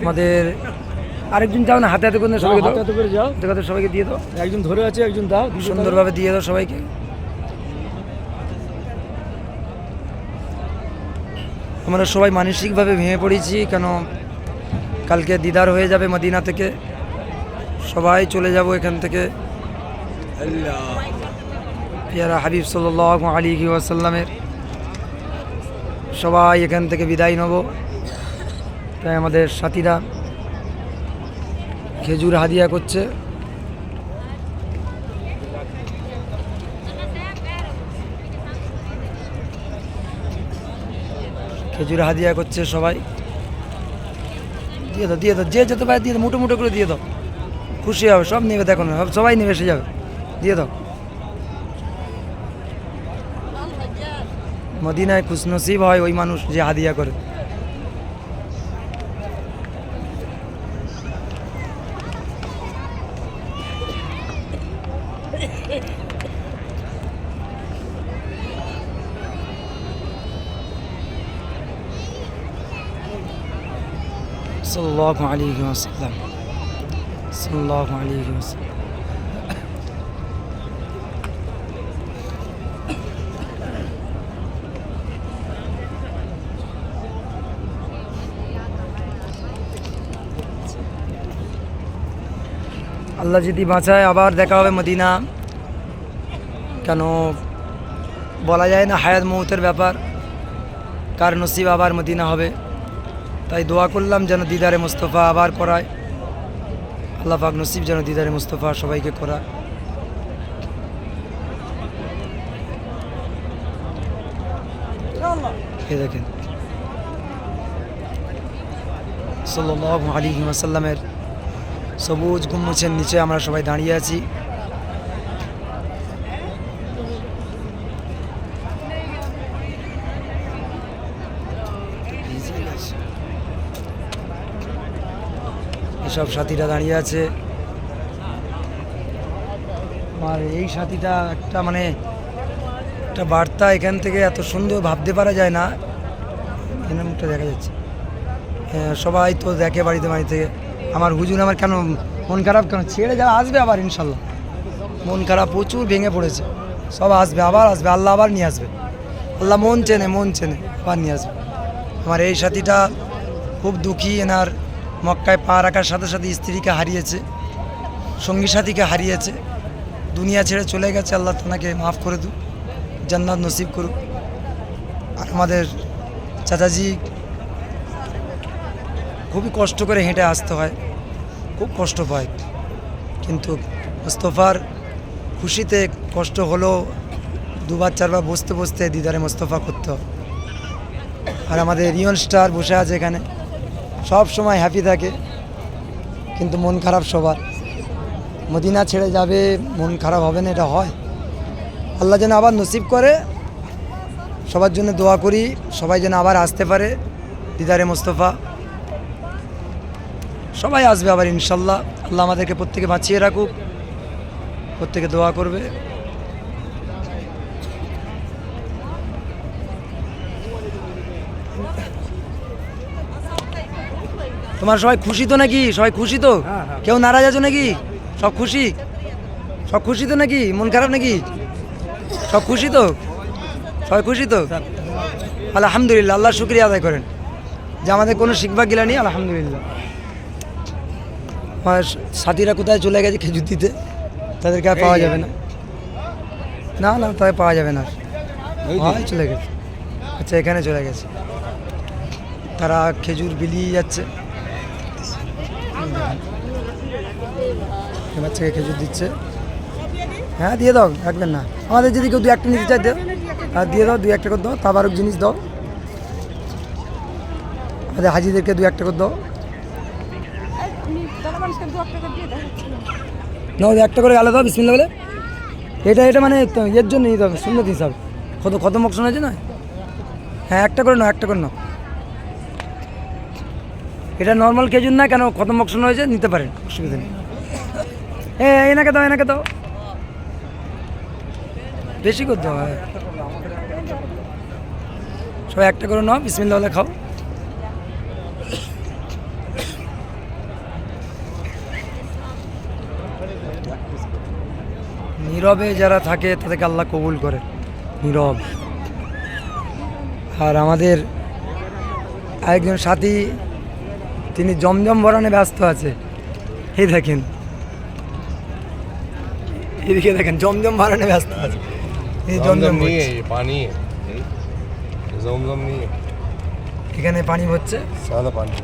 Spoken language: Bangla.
আমাদের আরেকজন যাও না হাতে হাতে করে সবাইকে হাতে দাও। হাতে করে যাও। হাতে সবাইকে দিয়ে দাও। একজন ধরে আছে একজন দাও। সুন্দরভাবে দিয়ে দাও সবাইকে। আমরা সবাই মানসিকভাবে ভেঙে পড়েছি কেন কালকে দিদার হয়ে যাবে মদিনা থেকে। সবাই চলে যাব এখান থেকে। পিয়ারা হাবিব সাল আলী ওয়াসাল্লামের। সবাই এখান থেকে বিদায় নেব। তাই আমাদের সাথীরা খেজুর হাদিয়া করছে। খেজুর হাদিয়া করছে সবাই। দিয়ে দাও দিয়ে দাও, যে যেতে পারে দিয়ে দাও, মুঠো মুঠো করে দিয়ে দাও। খুশি হবে, সব নেবে, দেখো না সবাই নেবে, এসে যাবে। দিয়ে দাও। মদিনায় খুশনসিব হয় ওই মানুষ যে হাদিয়া করে। সাল্লাহ আলী ওসাল্লাম সাল্লাহ আলী ওসাল্লাম আল্লাহ যদি বাঁচায়, আবার দেখা হবে মদিনা। কেন বলা যায় না, হায়াত মৌতের ব্যাপার। কার নসিব আবার মদিনা হবে। তাই দোয়া করলাম যেন দিদারে মুস্তফা আবার করায়। আল্লাহ পাক নসিব যেন দিদারে মুস্তফা সবাইকে করায়। এই দেখেন। সাল্লাল্লাহু আলাইহি ওয়াসাল্লামের সবুজ গুম্বুজের নিচে আমরা সবাই দাঁড়িয়ে আছি ভিজে গেছে। এসব সাথীরা দাঁড়িয়ে আছে। আমার এই সাথীটা একটা মানে একটা বার্তা এখান থেকে এত সুন্দর ভাবতে পারা যায় না। এরকমটা দেখা যাচ্ছে। হ্যাঁ, সবাই তো দেখে বাড়িতে বাড়ি থেকে। আমার হুজুর আমার কেন মন খারাপ কেন? ছেড়ে যাওয়া আসবে আবার ইনশাল্লাহ। মন খারাপ প্রচুর ভেঙে পড়েছে। সব আসবে আবার আসবে আল্লাহ আবার নিয়ে আসবে। আল্লাহ মন চেনে মন চেনে আবার নিয়ে আসবে। আমার এই সাথীটা খুব দুঃখী এনার। মক্কায় পা রাখার সাথে সাথে স্ত্রীকে হারিয়েছে সঙ্গী সাথীকে হারিয়েছে, দুনিয়া ছেড়ে চলে গেছে। আল্লাহ তাকে মাফ করে দু জান্নাত নসিব করুক। আর আমাদের চাচাজি খুবই কষ্ট করে হেঁটে আসতে হয়, খুব কষ্ট পায়। কিন্তু মোস্তফার খুশিতে কষ্ট হলেও দুবার, চারবার বসতে বসতে দিদারে মোস্তফা করতে। হয় আর আমাদের রিয়ন স্টার বসে আছে এখানে। সব সময় হ্যাপি থাকে, কিন্তু মন খারাপ সবার। মদিনা ছেড়ে যাবে, মন খারাপ হবে না, এটা হয়। আল্লাহ যেন আবার নসিব করে, সবার জন্য দোয়া করি, সবাই যেন আবার আসতে পারে, দিদারে মোস্তফা। সবাই আসবে আবার ইনশাল্লাহ। আল্লাহ আমাদেরকে প্রত্যেকে বাঁচিয়ে রাখুক, প্রত্যেকে দোয়া করবে। তোমার সবাই খুশি তো নাকি? সবাই খুশি তো? হ্যাঁ, হ্যাঁ। কেউ নারাজ আছো নাকি? সব খুশি? সব খুশি তো নাকি? মন খারাপ নাকি? সব খুশি তো? সবাই খুশি তো? আলহামদুলিল্লাহ আল্লাহ শুক্রিয়া আদায় করেন। যে আমাদের কোনো শিখবা গিলা নেই আলহামদুলিল্লাহ। আমার সাথীরা কোথায় চলে গেছে খেজুর দিতে তাদেরকে আর পাওয়া যাবে না। না না তাদের পাওয়া যাবে না। হয় চলে গেছে। আচ্ছা এখানে চলে গেছে। তারা খেজুর বিলিয়ে যাচ্ছে। এ বাচ্চাকে খেজুর দিচ্ছে। হ্যাঁ দিয়ে দাও, রাখবেন না। আমাদের যদি কেউ দু একটা নিতে চাই দাও। আর দিয়ে দাও দু একটা করে দাও, তাবারক জিনিস দাও। আমাদের হাজিদেরকে দু একটা করে দাও। না একটা করে আলাদা দাও বিসমিল্লা বলে। এটা এটা মানে এর জন্য নিতে হবে সুন্দর হিসাব। কত কত মকশন আছে না? হ্যাঁ একটা করে নাও, একটা করে নাও। এটা নর্মাল খেজুর না, কেন কত মকশন হয়েছে নিতে পারেন, অসুবিধা নেই। এ, এনাকে দাও এনাকে দাও। বেশি করতে হয় সবাই একটা করে নাও বিসমিল্লা খাও। নীরবে যারা থাকে, তাদেরকে আল্লাহ কবুল করে। নীরব। আর আমাদের আরেকজন সাথী, তিনি জমজম ভরণে ব্যস্ত আছে। এই দেখেন। এদিকে দেখেন জমজম ভরানে ব্যস্ত আছে। এই জমজম নিয়ে। পানি। জমজম নিয়ে। এখানে পানি হচ্ছে। সাদা পানি।